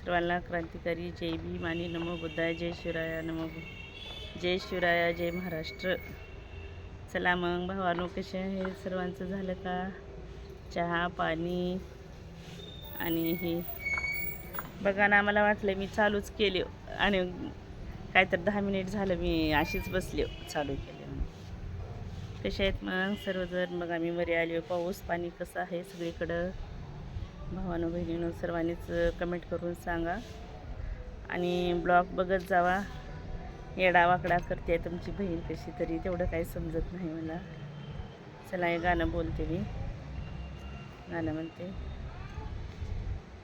सर्वांना क्रांतिकारी. जय भीम आणि नमो बुद्धाय. जय शिवराया नमो जय शिवराया जय महाराष्ट्र. चला मग भावानो कसे आहे? सर्वांचं झालं का? चहा पाणी आणि हे. बघा ना मला वाटलं मी चालूच केले आणि काय तर दहा मिनिट झालं मी अशीच बसले. चालू केले. कसे आहेत मग? सर्वजण मग आम्ही वरी आलो. पाऊस पाणी कसं आहे सगळीकडं? भावानो बहिणीनं सर्वांनीच कमेंट करून सांगा. आणि ब्लॉग बघत जावा. येडा वाकडा करते तुमची बहीण कशी तरी तेवढं काही समजत नाही मला. चला हे गाणं बोलते मी. गाणं म्हणते.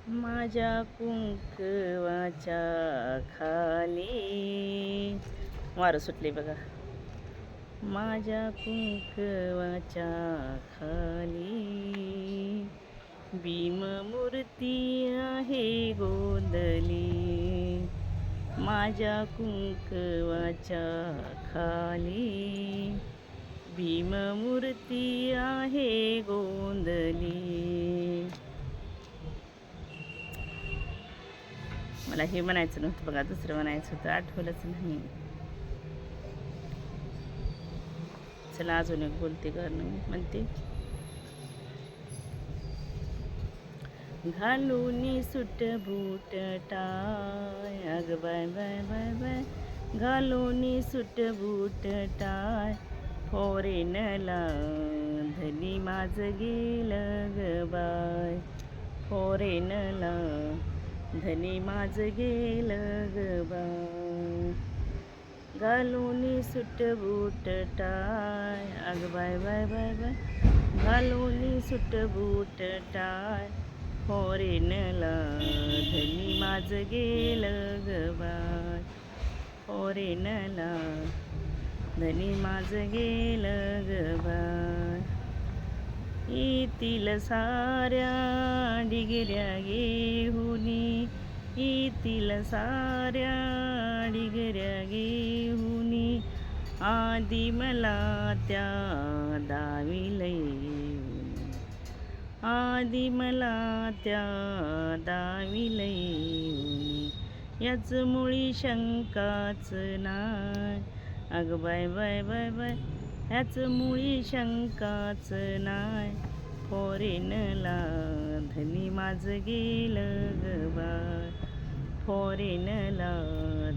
माझ्या कुंकवाच्या खाली वारं सुटले बघा. माझ्या कुंकवाच्या खाली बदली माझ्या कुंकवाच्या खाली. भीममूर्ती आहे गोंदली. मला हे म्हणायचं नव्हतं बघा दुसरं म्हणायचं होतं आठवलंच नाही. चला अजून एक बोलते गाणं म्हणते. घालून सुट बूट टाय. अग बाय बाय बाय बाय. घालून सुट बूट टाय. फोरेनला धनी माझ गेलं ग बाय. फोरेनला धनी माझ गेलं ग बाय. घालून सुट बूट टाय. अग बाय बाय बाय बाय. घालून सुट बूट टाय. फोरेनला धनी माझ गेलं गवार बाय. धनी माझ गेलं गवार येतील साऱ्या डिगऱ्या घेऊनी येतील साऱ्या डिगऱ्या घेऊनी आधी मला त्या दाविलई आधी मला त्या दाविलई याच मुळी शंकाच नाय. अग बाय बाय बाय बाय. ह्याच मुळी शंकाच नाय. फोरेनला धनी माझ गेलं ग बाय. फॉरेनला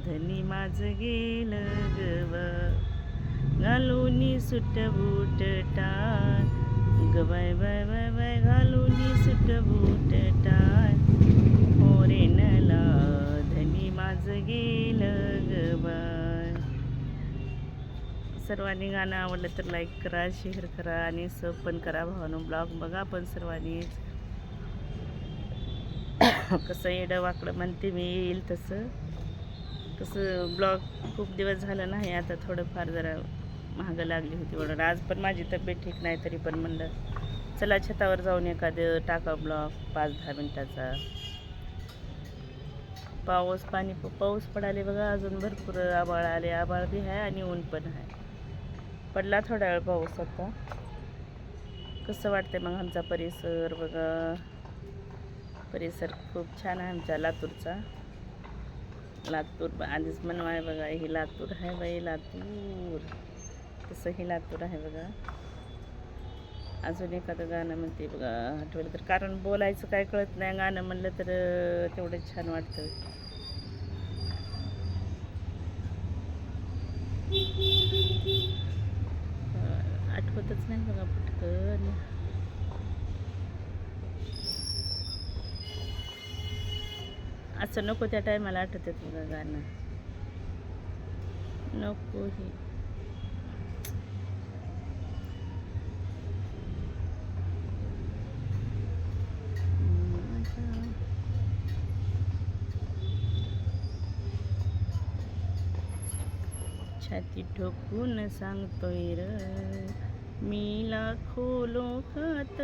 धनी माझ गेलं ग बाय. घालून suit boot tie bye bye bye bye घालूनी suit boot tie. फोरेनला धनी माझ गेलं ग बाय. सर्वांनी गाणं आवडलं तर लाईक करा शेअर करा आणि सब पण करा भावानो. ब्लॉग बघा पण सर्वांनीच. कसं येडं वाकडं म्हणते मी येईल तसं. तसं ब्लॉग खूप दिवस झालं नाही आता थोडंफार जरा महागं लागली होती म्हणून. आज पण माझी तब्येत ठीक नाही तरी पण म्हणलं चला छतावर जाऊन एखादं टाका ब्लॉक पाच दहा मिनटाचा. पाऊस पाणी पाऊस पडाले बघा अजून भरपूर आबाळ आले. आबाळ बी आहे आणि ऊन पण आहे. पडला थोडा वेळ पाऊस आता. कसं वाटतंय मग आमचा परिसर बघा? परिसर खूप छान आहे आमच्या लातूरचा. लातूर आधीच मनवाय बघा ही लातूर आहे बाई लातूर. तसं हे लातूर आहे बघा. अजून एखादं गाणं म्हणते बघा आठवलं तर. कारण बोलायचं काय कळत नाही गाणं म्हणलं तर तेवढं छान वाटतं. आठवतच नाही बघा पटकन. असं नको त्या टायमाला आठवतात बघा गाणं. नको हे. छाती ठोकून सांगतोय र. मी लाखो लोकात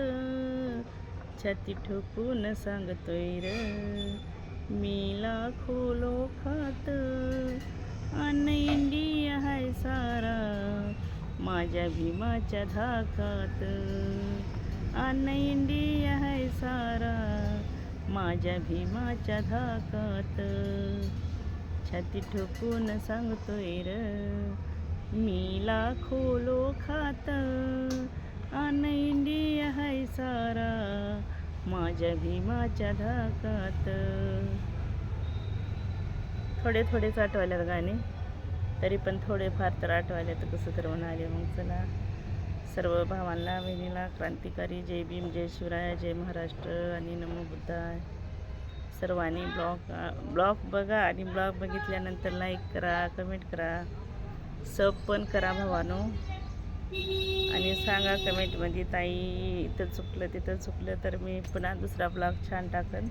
छाती ठोकून सांगतोय र. मी लाखो लोकात अन इंडिया हाय सारा. माझ्या भीमाच्या धाकात. अन इंडिया हाय सारा. माझ्या भीमाच्या धाकात. छाती ठोकून सांगतोय र. मी लाखो लोखात आन इंडिया हाय सारा. माझ्या भीमाच्या धाकात. थोडे थोडेच आठवायला गाणे तरी पण थोडेफार तर आठवायला तर कसं तर म्हणाले मग चला. सर्व भावांना बहिणीला क्रांतिकारी जय भीम जय शिवराय जय महाराष्ट्र आणि नमो बुद्धाय. सर्वांनी ब्लॉग ब्लॉग बघा आणि ब्लॉग बघितल्यानंतर लाईक करा कमेंट करा. सब पण करा भावानो. आणि सांगा कमेंटमध्ये म्हणजे ताई इथं चुकलं तिथं चुकलं तर मी पुन्हा दुसरा ब्लॉग छान टाकन.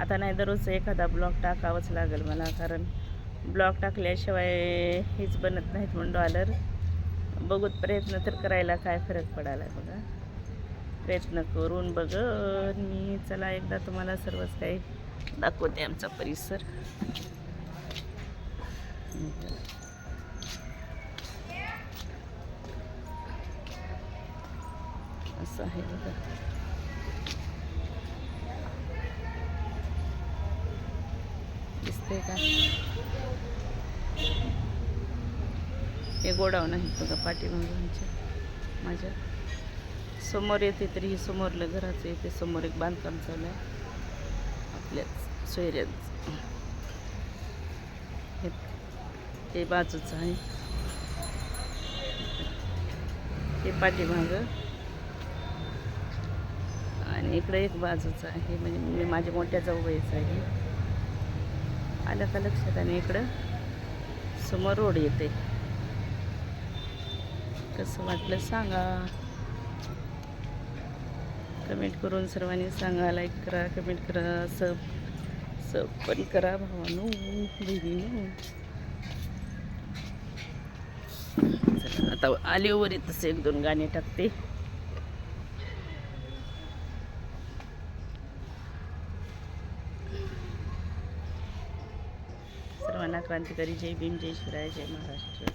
आता नाही दररोज एखादा ब्लॉग टाकावंच लागेल मला कारण ब्लॉग टाकल्याशिवाय हेच बनत नाहीत म्हणून डॉलर बघूत प्रयत्न तर करायला काय फरक पडायला बघा. प्रयत्न करून बघ मी. चला एकदा तुम्हाला सर्वच काही दाखवते आमचा परिसर. असं आहे बघा. दिसते का? हे गोडाऊन आहे बघा पाठीमागच्या माझ्यासमोर येते तरी हे समोरलं घराचं येते. समोर एक बांधकाम चालू आहे. आपल्याच सोयऱ्याच हे हे बाजूचं आहे. हे पाठीमागं. आणि इकडं एक बाजूचं आहे म्हणजे मी माझ्या मोठ्या जाऊबाईचं आहे. आलं का लक्षात? आणि इकडं समोर रोड येते. कसं वाटलं सांगा. कमेंट करून सर्वांनी सांगा लाईक करा कमेंट करा सब सब पण करा भावानो बहिणीनो. आता आलीवर येतच एक दोन गाणे टाकते. सर्वांना क्रांतिकारी जय भीम जय शिवराय जय महाराष्ट्र.